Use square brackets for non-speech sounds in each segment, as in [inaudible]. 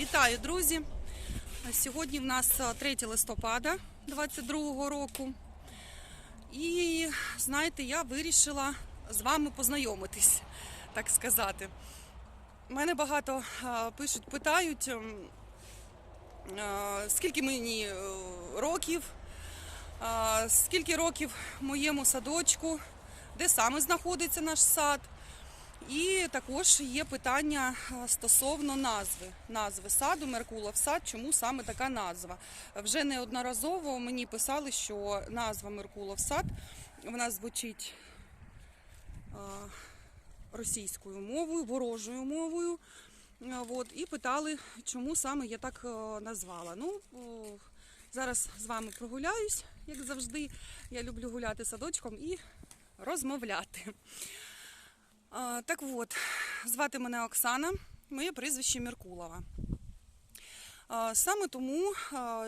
Вітаю, друзі! Сьогодні в нас е, 3 листопада 2022 року. І знаєте, я вирішила з вами познайомитись, так сказати. Мене багато е, пишуть, питають, ем, е, скільки мені е, років, е, скільки років моєму садочку, де саме знаходиться наш сад. І також є питання е, стосовно назви. Назви саду Меркулов сад. Чому саме така назва? Вже неодноразово мені писали, що назва Меркулов сад вона звучить е, російською мовою, ворожою мовою. Е, От, і питали, чому саме я так назвала. Ну, зараз з вами прогуляюсь, як завжди. Я люблю гуляти садочком і розмовляти. Так от, звати мене Оксана, моє прізвище Меркулова. А, Саме тому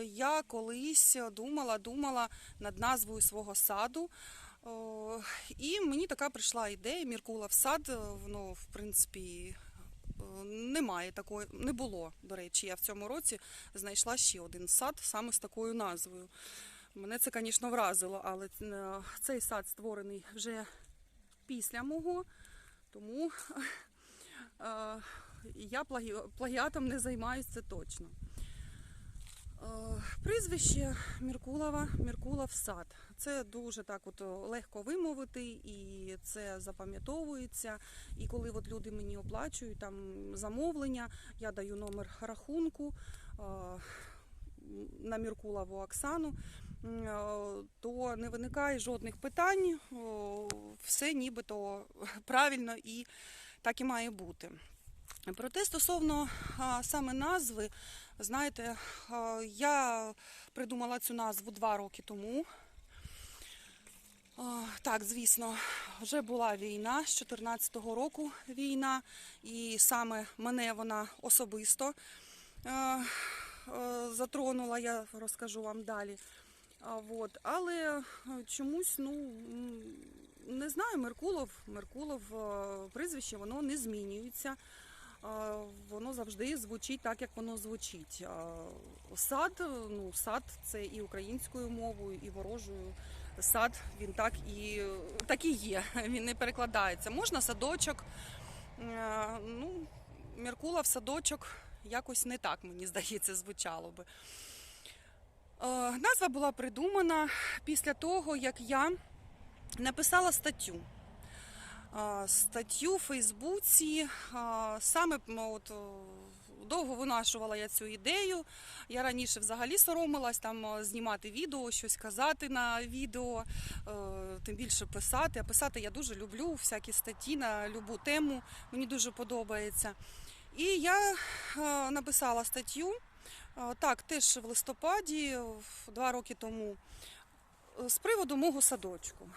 я колись думала, думала над назвою свого саду. І мені така прийшла ідея Міркулов сад. Воно, в принципі, е, немає такої, не було. До речі, я в цьому році знайшла ще один сад саме з такою назвою. Мене це, звісно, вразило, але е, цей сад створений вже після мого. Тому [laughs] е, я плагі- плагіатом не займаюся це точно. Е, прізвище Міркулова, Міркулов сад. Це дуже так от легко вимовити, і це запам'ятовується. І коли от люди мені оплачують там замовлення, я даю номер рахунку е, на Міркулову Оксану, е, то не виникає жодних питань. Все нібито [laughs] правильно і так і має бути. Проте стосовно саме назви, знаєте, я придумала цю назву два роки тому. Так, звісно, вже була війна з 2014 року війна, і саме мене вона особисто е, е, затронула, я розкажу вам далі. Вот. Але е, чомусь, ну не знаю, Меркулов, Меркулов е, прізвище, воно не змінюється. Воно завжди звучить так, як воно звучить. Сад, ну, сад це і українською мовою, і ворожою. Сад він так і так і є. [laughs] Він не перекладається. Можна садочок. Е, Ну, Меркулов садочок якось не так, мені здається, звучало би. Е, Назва була придумана після того, як я написала статтю. Е, Статтю в Фейсбуці. е, Саме от, довго винашувала я цю ідею. Я раніше взагалі соромилась там знімати відео, щось казати на відео, тим більше писати. А писати я дуже люблю, всякі статті на любу тему. Мені дуже подобається. І я написала статтю. Е, Так, теж в листопаді, два роки тому, е, з приводу мого садочку.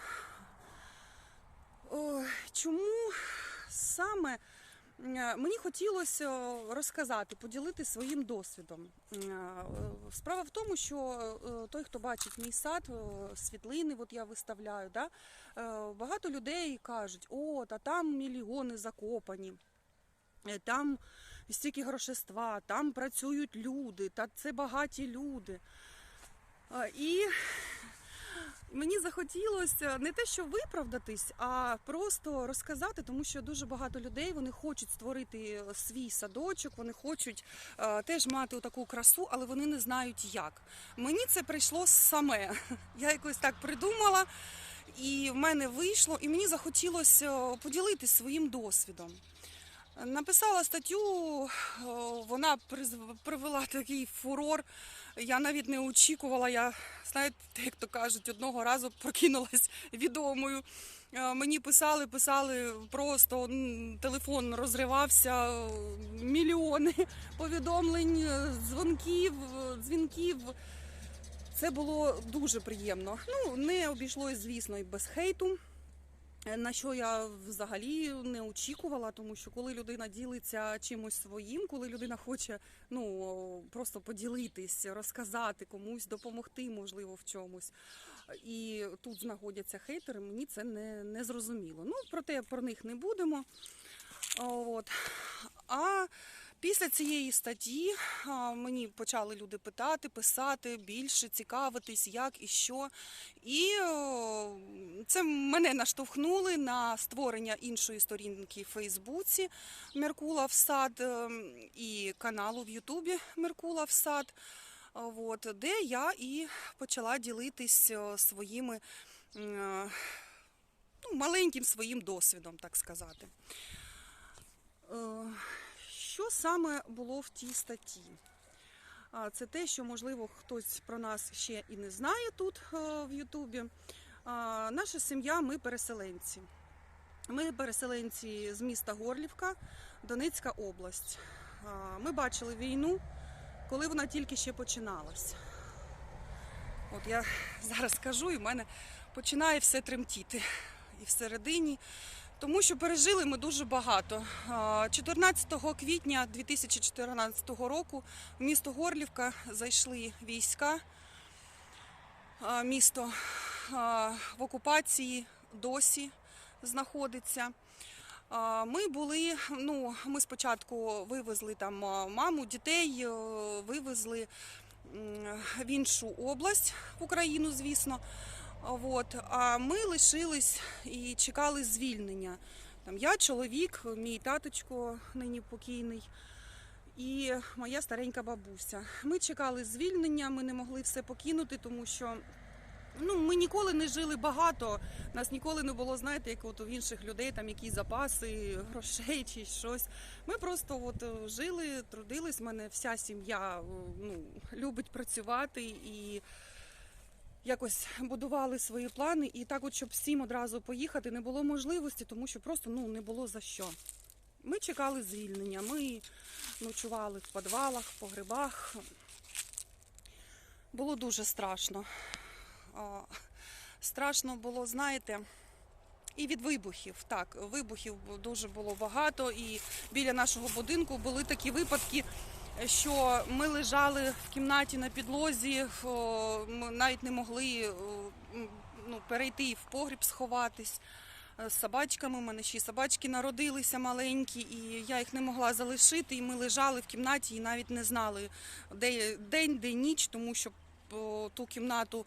Чому саме е, мені хотілося е, розказати, поділитися своїм досвідом. Е, е, Справа в тому, що е, той, хто бачить мій сад, е, світлини, от я виставляю, да, е, багато людей кажуть, о, та там мільйони закопані. Е, Там стільки грошества, там працюють люди, та це багаті люди. І мені захотілося не те, що виправдатись, а просто розказати, тому що дуже багато людей вони хочуть створити свій садочок, вони хочуть е, теж мати таку красу, але вони не знають як. Мені це прийшло саме. [laughs] Я якось так придумала, і в мене вийшло, і мені захотілося поділитись своїм досвідом. Написала статтю, вона приз- привела такий фурор. Я навіть не очікувала. Я, знаєте, як то кажуть, одного разу прокинулась [laughs] відомою. Е, Мені писали, писали просто телефон розривався, е, мільйони [laughs] повідомлень, е, дзвонків, е, дзвінків. Це було дуже приємно. Ну, не обійшлось, звісно, і без хейту. На що я взагалі не очікувала, тому що коли людина ділиться чимось своїм, коли людина хоче ну просто поділитись, розказати комусь, допомогти, можливо, в чомусь. І тут знаходяться хейтери, мені це не, не зрозуміло. Ну, проте про них не будемо. От. А Після цієї статті мені почали люди питати, писати більше, цікавитись, як і що. І це мене наштовхнули на створення іншої сторінки в Фейсбуці Меркула в сад ем, і каналу в Ютубі Меркула в сад. Де я і почала ділитись своїми е, ну, маленьким своїм досвідом, так сказати. Що саме було в тій статті? Це те, що, можливо, хтось про нас ще і не знає тут е, в Ютубі. Наша сім'я, ми переселенці. Ми переселенці з міста Горлівка, Донецька область. Ми бачили війну, коли вона тільки ще починалась. От я [laughs] зараз скажу, і в мене починає все тремтіти і всередині, тому що пережили ми дуже багато. 14 квітня 2014 року в місто Горлівка зайшли війська. Місто в окупації досі знаходиться. Ми були, ну, ми спочатку вивезли там маму, дітей, е, вивезли в іншу область в Україну, звісно. От. А ми лишились і чекали звільнення. Там я, чоловік, мій таточко нині покійний. І моя старенька бабуся. Ми чекали звільнення, ми не могли все покинути, тому що ну, ми ніколи не жили багато. Нас ніколи не було, знаєте, як от у інших людей, там якісь запаси, грошей чи щось. Ми просто от е, жили, трудились. У мене вся сім'я е, ну, любить працювати і якось будували свої плани. І так, от, щоб всім одразу поїхати, не було можливості, тому що просто ну, не було за що. Ми чекали звільнення, ми ночували в підвалах, в погребах. Було дуже страшно. Страшно було, знаєте, і від вибухів. Так, вибухів дуже було багато, і біля нашого будинку були такі випадки, що ми лежали в кімнаті на підлозі, ми навіть не могли ну, перейти в погріб сховатись. Е, З собачками, у мене ще собачки народилися маленькі, і я їх не могла залишити. І ми лежали в кімнаті і навіть не знали, де день, де ніч, тому що ту кімнату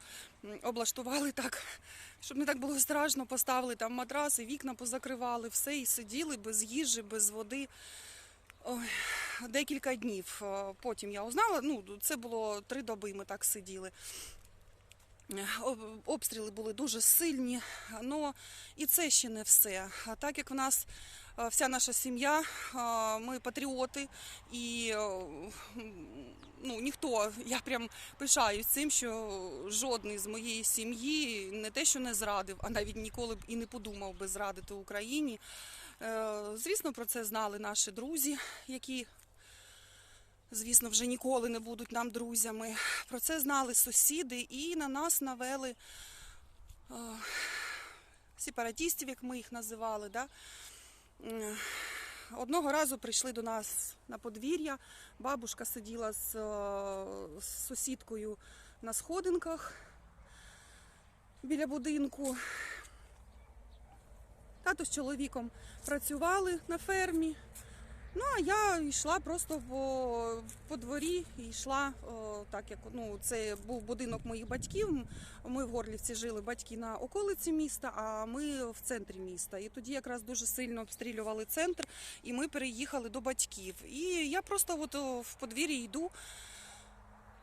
облаштували так, щоб не так було страшно, поставили там матраси, вікна позакривали, все і сиділи без їжі, без води. Ой, декілька днів. Е, Потім я узнала, ну це було три доби. Ми так сиділи. Обстріли були дуже сильні, але і це ще не все. Так як в нас е, вся наша сім'я, е, ми патріоти, і ну, ніхто, я прям пишаюсь цим, що жодний з моєї сім'ї не те, що не зрадив, а навіть ніколи б і не подумав би зрадити Україні. Е, Звісно, про це знали наші друзі, які звісно, вже ніколи не будуть нам друзями. Про це знали сусіди і на нас навели е, сепаратістів, як ми їх називали. Да? Одного разу прийшли до нас на подвір'я. Бабушка сиділа з, е, з сусідкою на сходинках біля будинку. Тато з чоловіком працювали на фермі. Ну, а я йшла просто по, по дворі йшла, о, так як ну, це був будинок моїх батьків. Ми в Горлівці жили батьки на околиці міста, а ми в центрі міста. І тоді якраз дуже сильно обстрілювали центр, і ми переїхали до батьків. І я просто от в подвір'ї йду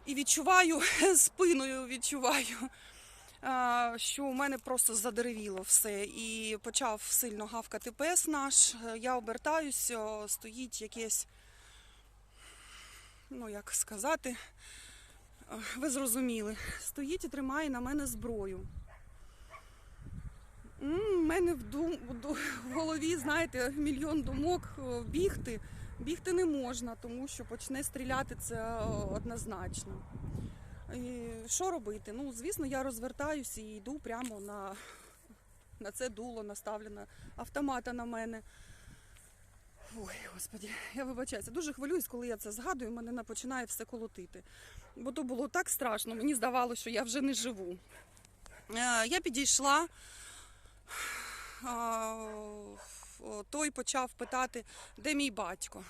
і відчуваю [laughs] спиною відчуваю. Що у мене просто задеревіло все, і почав сильно гавкати пес наш. Е, Я обертаюсь, стоїть якесь, ну як сказати, е, ви зрозуміли, стоїть і тримає на мене зброю. У мене в, дум, в голові, знаєте, мільйон думок бігти. Бігти не можна, тому що почне стріляти це однозначно. І що робити? Ну, звісно, я розвертаюся і йду прямо на, на це дуло, наставлено автомата на мене. Ой, господі, я вибачаюся. Дуже хвилююсь, коли я це згадую, мене на- починає все колотити. Бо то було так страшно, мені здавалося, що я вже не живу. Е, Я підійшла. Той почав питати, де мій батько.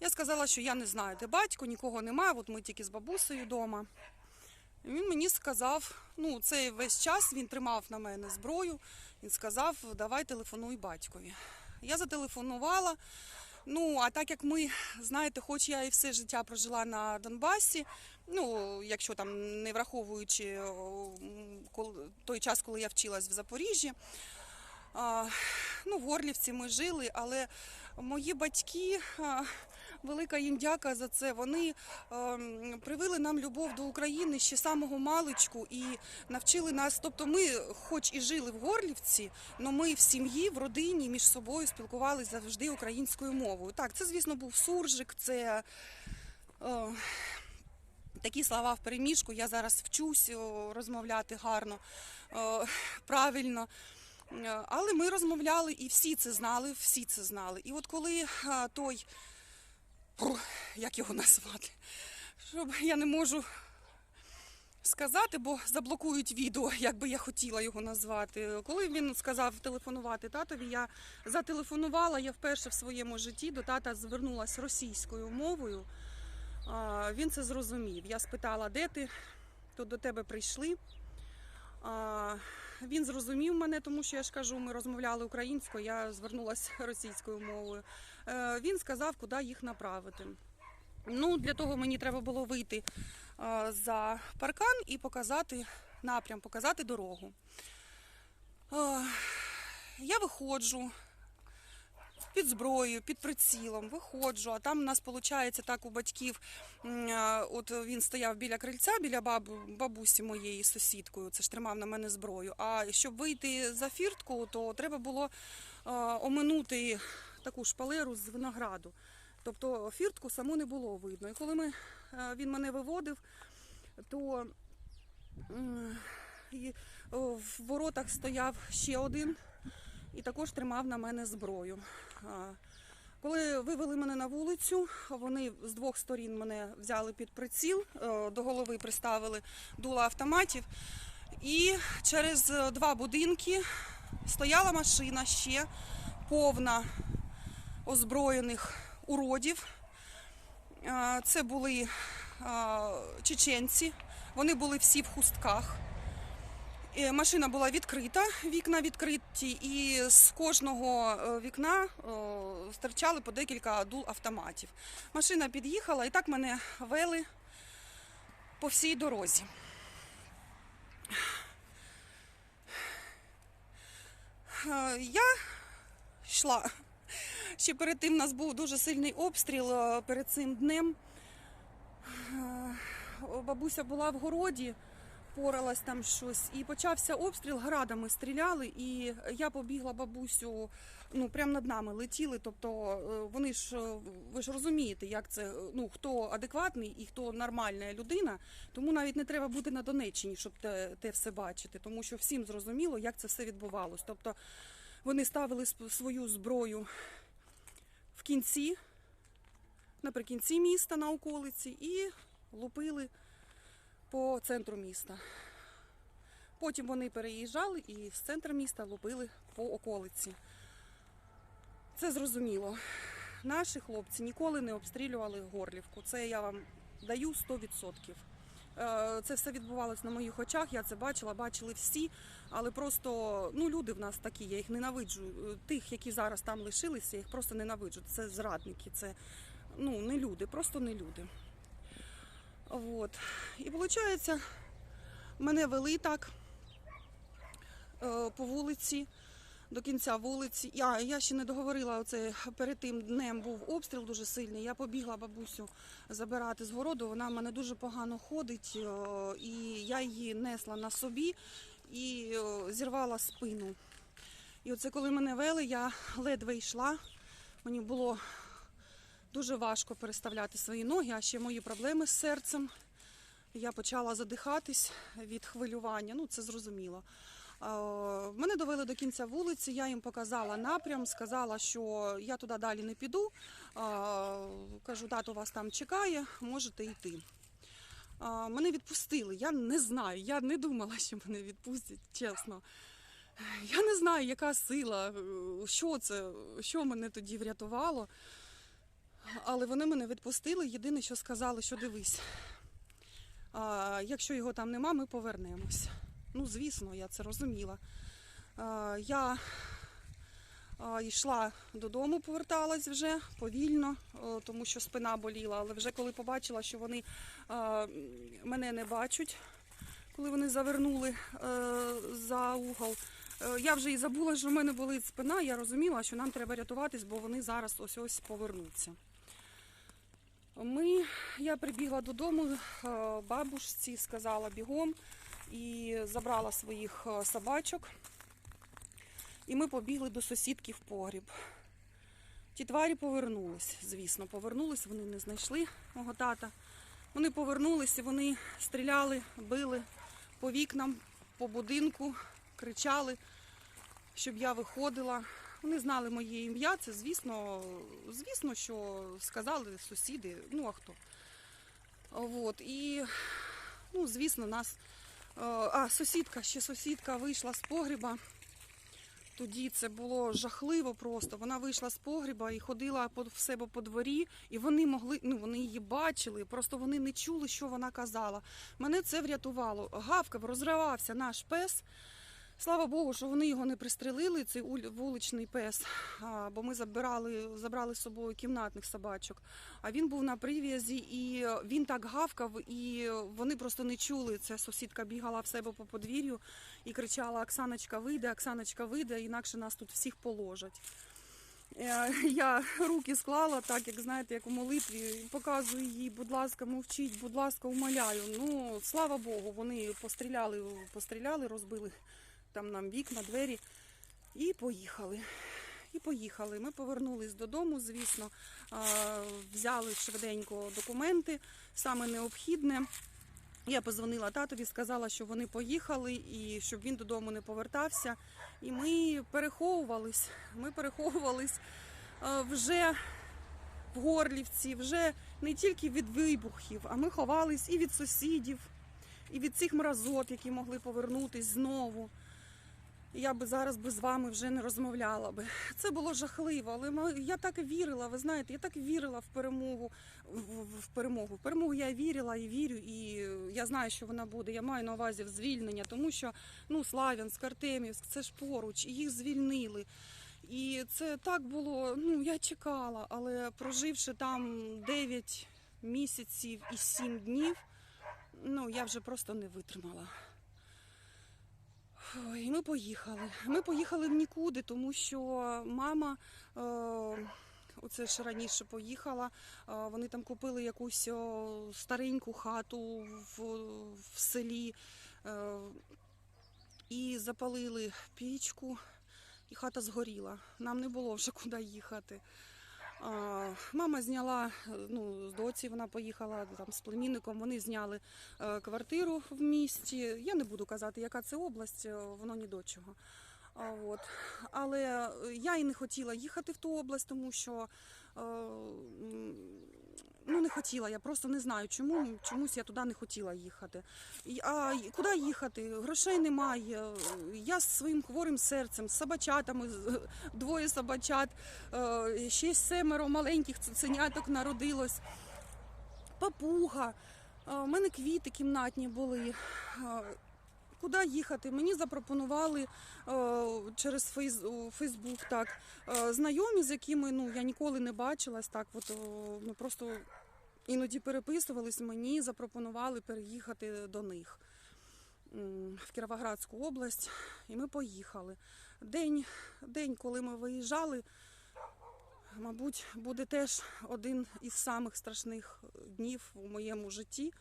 Я сказала, що я не знаю, де батько, нікого немає, от ми тільки з бабусею вдома. Він мені сказав, ну, цей весь час він тримав на мене зброю. Він сказав, давай телефонуй батькові. Я зателефонувала. Ну, а так як ми, знаєте, хоч я і все життя прожила на Донбасі, ну, якщо там не враховуючи той час, коли я вчилась в Запоріжжі, ну, в Горлівці ми жили, але мої батьки, велика їм дяка за це. Вони ем, привили нам любов до України ще самого маличку і навчили нас. Тобто, ми, хоч і жили в Горлівці, але ми в сім'ї, в родині між собою спілкувалися завжди українською мовою. Так, це, звісно, був суржик, це. Е, Такі слова в переміжку. Я зараз вчусь розмовляти гарно, е, правильно. Е, Але ми розмовляли і всі це знали, всі це знали. І от коли а, той, як його назвати, щоб я не можу сказати, бо заблокують відео, як би я хотіла його назвати. Коли він сказав телефонувати татові, я зателефонувала. Я вперше в своєму житті до тата звернулася російською мовою. Він це зрозумів. Я спитала, де ти? То до тебе прийшли. Він зрозумів мене, тому що я ж кажу, ми розмовляли українською, я звернулася російською мовою. Е, Він сказав, куди їх направити. Ну, для того мені треба було вийти е, за паркан і показати напрям, показати дорогу. Е, Я виходжу під зброєю, під прицілом, виходжу, а там у нас виходить так у батьків. От він стояв біля крильця, біля бабу, бабусі моєї сусідкою, це ж тримав на мене зброю. А щоб вийти за фіртку, то треба було оминути таку шпалеру з винограду. Тобто фіртку саму не було видно. І коли ми, е, він мене виводив, то і, в воротах стояв ще один і також тримав на мене зброю. Коли вивели мене на вулицю, вони з двох сторін мене взяли під приціл, е, до голови приставили дула автоматів. І через два будинки стояла машина ще повна озброєних уродів. Е, Це були е, чеченці, вони були всі в хустках. Е, Машина була відкрита, вікна відкриті, і з кожного вікна стирчали по декілька дул автоматів. Машина під'їхала і так мене вели по всій дорозі. Я йшла. Ще перед тим у нас був дуже сильний обстріл е, перед цим днем. Е, Бабуся була в городі, поралась там щось, і почався обстріл, градами стріляли, і я побігла бабусю, ну прямо над нами летіли. Тобто е, вони ж ви ж розумієте, як це ну хто адекватний і хто нормальна людина. Тому навіть не треба бути на Донеччині, щоб те, те все бачити, тому що всім зрозуміло, як це все відбувалось. Тобто вони ставили свою зброю кінці, наприкінці міста на околиці і лупили по центру міста. Потім вони переїжджали і з центру міста лупили по околиці. Це зрозуміло. Наші хлопці ніколи не обстрілювали Горлівку. Це я вам даю 100%. Е, Це все відбувалось на моїх очах, я це бачила, бачили всі, але просто ну, люди в нас такі, я їх ненавиджу. Е, Тих, які зараз там лишилися, я їх просто ненавиджу. Це зрадники, це ну, не люди, просто не люди. От. І виходить, мене вели так е, по вулиці, до кінця вулиці. Я, я ще не договорила, оце перед тим днем був обстріл дуже сильний. Я побігла бабусю забирати з городу. Вона в мене дуже погано ходить, е, і я її несла на собі і е, зірвала спину. І оце коли мене вели, я ледве йшла. Мені було дуже важко переставляти свої ноги, а ще мої проблеми з серцем. Я почала задихатись від хвилювання, ну це зрозуміло. Е, Мене довели до кінця вулиці, я їм показала напрям, сказала, що я туди далі не піду. Е, Кажу, тато вас там чекає, можете йти. Е, Мене відпустили. Я не знаю, я не думала, що мене відпустять, чесно. Я не знаю, яка сила, що це, що мене тоді врятувало. Але вони мене відпустили. Єдине, що сказали, що дивись, якщо його там нема, ми повернемось. Ну, звісно, я це розуміла. Я йшла додому, поверталась вже повільно, тому що спина боліла. Але вже коли побачила, що вони мене не бачать, коли вони завернули е, за угол, е, я вже і забула, що в мене болить спина. Я розуміла, що нам треба рятуватись, бо вони зараз ось ось повернуться. Ми, я прибігла додому, е, бабушці сказала бігом і забрала своїх е, собачок. І ми побігли до сусідки в погріб. Ті тварі повернулись, звісно, повернулись, вони не знайшли мого тата. Вони повернулись вони стріляли, били по вікнам, по будинку, кричали, щоб я виходила. Вони знали моє ім'я, це звісно, звісно, що сказали сусіди, ну а хто. От, і, ну, звісно, нас. А, сусідка, ще сусідка вийшла з погріба. Тоді це було жахливо просто. Вона вийшла з погріба і ходила в себе по дворі, і вони могли, ну вони її бачили, просто вони не чули, що вона казала. Мене це врятувало. Гавкав, розривався наш пес. Слава Богу, що вони його не пристрелили, цей вуличний пес, бо ми забирали, забрали з собою кімнатних собачок. А він був на прив'язі, і він так гавкав, і вони просто не чули. Ця сусідка бігала в себе по подвір'ю і кричала: Оксаночка, вийде, Оксаночка, вийде, інакше нас тут всіх положать. Е, Я руки склала, так як знаєте, як у молитві, показую їй, будь ласка, мовчіть, будь ласка, умоляю. Ну, слава Богу, вони постріляли, постріляли, розбили там нам вікна, двері і поїхали. І поїхали. Ми повернулись додому, звісно, взяли швиденько документи, саме необхідне. Я позвонила татові, сказала, що вони поїхали і щоб він додому не повертався. І ми переховувались. Ми переховувались вже в Горлівці, вже не тільки від вибухів, а ми ховались і від сусідів, і від цих мразот, які могли повернутись знову. Я би зараз би з вами вже не розмовляла би. Це було жахливо, але ми- я так вірила. Ви знаєте, я так вірила в перемогу. В, в- перемогу. В перемогу я вірила і вірю, і я знаю, що вона буде. Я маю на увазі в звільнення, тому що ну Славянськ, Артемівськ, це ж поруч, і їх звільнили. І це так було. Ну я чекала, але проживши там 9 місяців і 7 днів, ну я вже просто не витримала. І ми поїхали. Ми поїхали нікуди, тому що мама. Е- Оце ж раніше поїхала. е, Вони там купили якусь стареньку хату в, в селі е, і запалили пічку, і хата згоріла. Нам не було вже [laughs] куди їхати. Мама зняла е, ну, з доці, вона поїхала там з племінником. Вони зняли е, квартиру в місті. Я не буду казати, яка це область, е, воно ні до чого. От. Але я і не хотіла їхати в ту область, тому що ну, не хотіла. Я просто не знаю, чому чомусь я туди не хотіла їхати. А куди їхати? Грошей немає. Я з своїм хворим серцем, з собачатами, двоє собачат, е, ще семеро маленьких цуценяток народилось. Папуга. Е, У мене квіти кімнатні були. Куди їхати? Мені запропонували е, через фейс, Фейсбук так е, знайомі, з якими ну я ніколи не бачилась. Так, от ми просто іноді переписувались. Мені запропонували переїхати до них в Кіровоградську область, і ми поїхали. День, день, коли ми виїжджали, мабуть, буде теж один із самих страшних днів у моєму житті,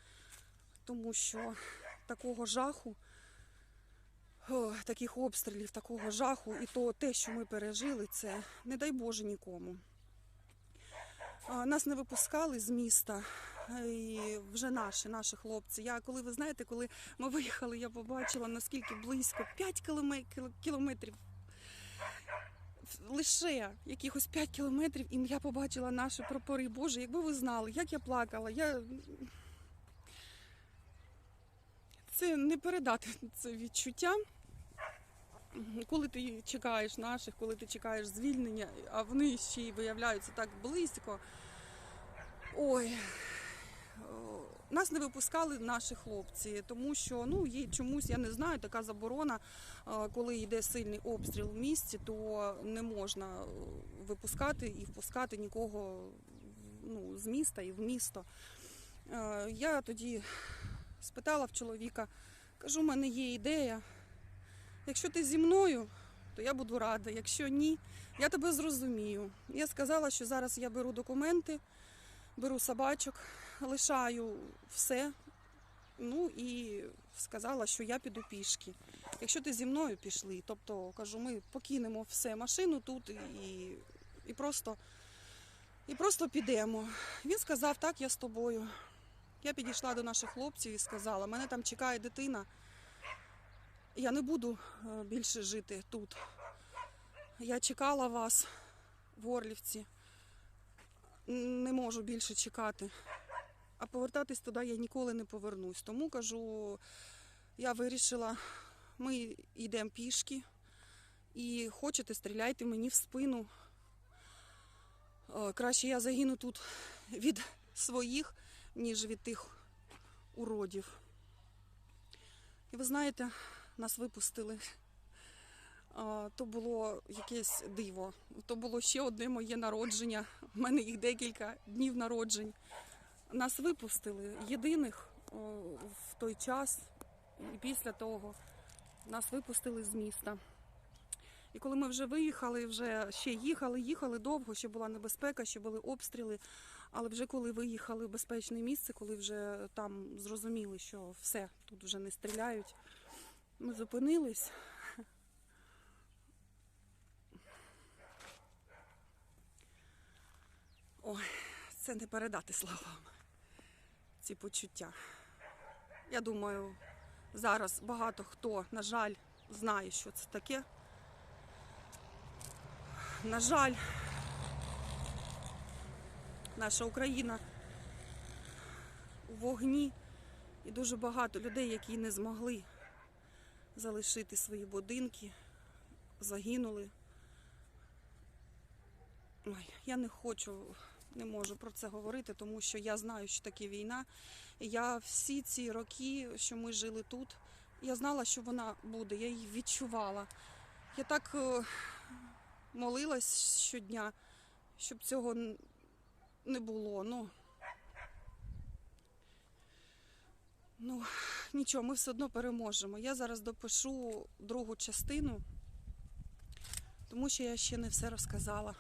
тому що такого жаху. О, таких обстрілів, такого жаху, і то те, що ми пережили, це не дай Боже нікому. Нас не випускали з міста, і вже наші, наші хлопці. Я коли ви знаєте, коли ми виїхали, я побачила наскільки близько 5 кілометрів. Лише якихось 5 кілометрів, і я побачила наші прапори. Боже, якби ви знали, як я плакала. Я... Це не передати це відчуття. Коли ти чекаєш наших, коли ти чекаєш звільнення, а вони ще й виявляються так близько. Ой. Нас не випускали наші хлопці, тому що ну є чомусь, я не знаю, така заборона, коли йде сильний обстріл в місті, то не можна випускати і впускати нікого ну, з міста і в місто. Е, Я тоді спитала в чоловіка, кажу, у мене є ідея. Якщо ти зі мною, то я буду рада. Якщо ні, я тебе зрозумію. Я сказала, що зараз я беру документи, беру собачок, лишаю все. Ну і сказала, що я піду пішки. Якщо ти зі мною пішли, тобто кажу, ми покинемо все машину тут і, і просто. І просто підемо. Він сказав, так, я з тобою. Я підійшла до наших хлопців і сказала, мене там чекає дитина. Я не буду е, більше жити тут. Я чекала вас в Орлівці. Не можу більше чекати. А повертатись туди я ніколи не повернусь. Тому кажу, я вирішила, ми йдемо пішки. І хочете, стріляйте мені в спину. Е, Краще я загину тут від своїх, ніж від тих уродів. І ви знаєте, нас випустили. То було якесь диво. То було ще одне моє народження. У мене їх декілька днів народжень. Нас випустили єдиних в той час, і після того нас випустили з міста. І коли ми вже виїхали, вже ще їхали, їхали довго, ще була небезпека, ще були обстріли. Але вже коли виїхали в безпечне місце, коли вже там зрозуміли, що все, тут вже не стріляють, ми зупинились. Ой, це не передати словами. Ці почуття. Я думаю, зараз багато хто, на жаль, знає, що це таке. На жаль, наша Україна у вогні і дуже багато людей, які не змогли залишити свої будинки, загинули. Ой, я не хочу, не можу про це говорити, тому що я знаю, що таке війна. Я всі ці роки, що ми жили тут, я знала, що вона буде, я її відчувала. Я так е, молилась щодня, щоб цього не було. Ну, ну нічого, ми все одно переможемо. Я зараз допишу другу частину, тому що я ще не все розказала.